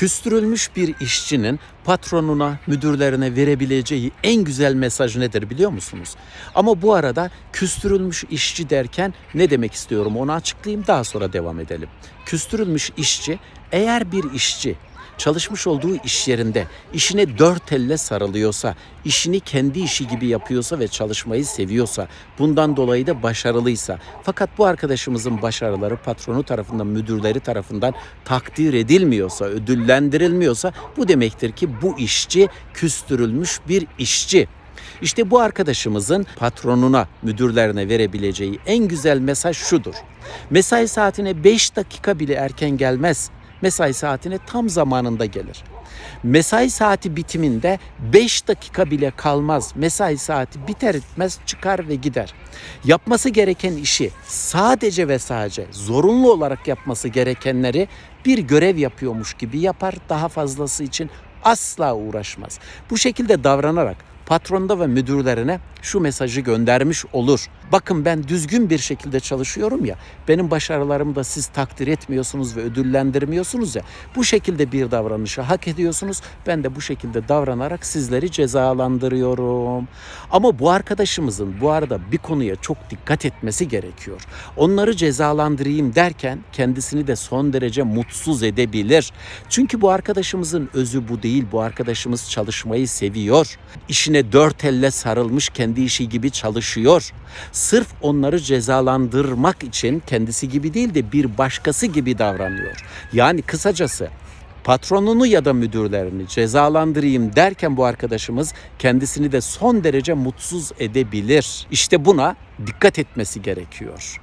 Küstürülmüş bir işçinin patronuna, müdürlerine verebileceği en güzel mesaj nedir biliyor musunuz? Ama bu arada küstürülmüş işçi derken ne demek istiyorum onu açıklayayım daha sonra devam edelim. Küstürülmüş işçi eğer bir işçi çalışmış olduğu iş yerinde işine dört elle sarılıyorsa, işini kendi işi gibi yapıyorsa ve çalışmayı seviyorsa, bundan dolayı da başarılıysa, fakat bu arkadaşımızın başarıları patronu tarafından, müdürleri tarafından takdir edilmiyorsa, ödüllendirilmiyorsa bu demektir ki bu işçi küstürülmüş bir işçi. İşte bu arkadaşımızın patronuna, müdürlerine verebileceği en güzel mesaj şudur. Mesai saatine 5 dakika bile erken gelmez mesai saatine tam zamanında gelir. Mesai saati bitiminde 5 dakika bile kalmaz. Mesai saati biter etmez çıkar ve gider. Yapması gereken işi sadece ve sadece zorunlu olarak yapması gerekenleri bir görev yapıyormuş gibi yapar. Daha fazlası için asla uğraşmaz. Bu şekilde davranarak patronda ve müdürlerine şu mesajı göndermiş olur. Bakın ben düzgün bir şekilde çalışıyorum ya. Benim başarılarımı da siz takdir etmiyorsunuz ve ödüllendirmiyorsunuz ya. Bu şekilde bir davranışı hak ediyorsunuz. Ben de bu şekilde davranarak sizleri cezalandırıyorum. Ama bu arkadaşımızın bu arada bir konuya çok dikkat etmesi gerekiyor. Onları cezalandırayım derken kendisini de son derece mutsuz edebilir. Çünkü bu arkadaşımızın özü bu değil. Bu arkadaşımız çalışmayı seviyor. İşine dört elle sarılmış kendi işi gibi çalışıyor. Sırf onları cezalandırmak için kendisi gibi değil de bir başkası gibi davranıyor. Yani kısacası patronunu ya da müdürlerini cezalandırayım derken bu arkadaşımız kendisini de son derece mutsuz edebilir. İşte buna dikkat etmesi gerekiyor.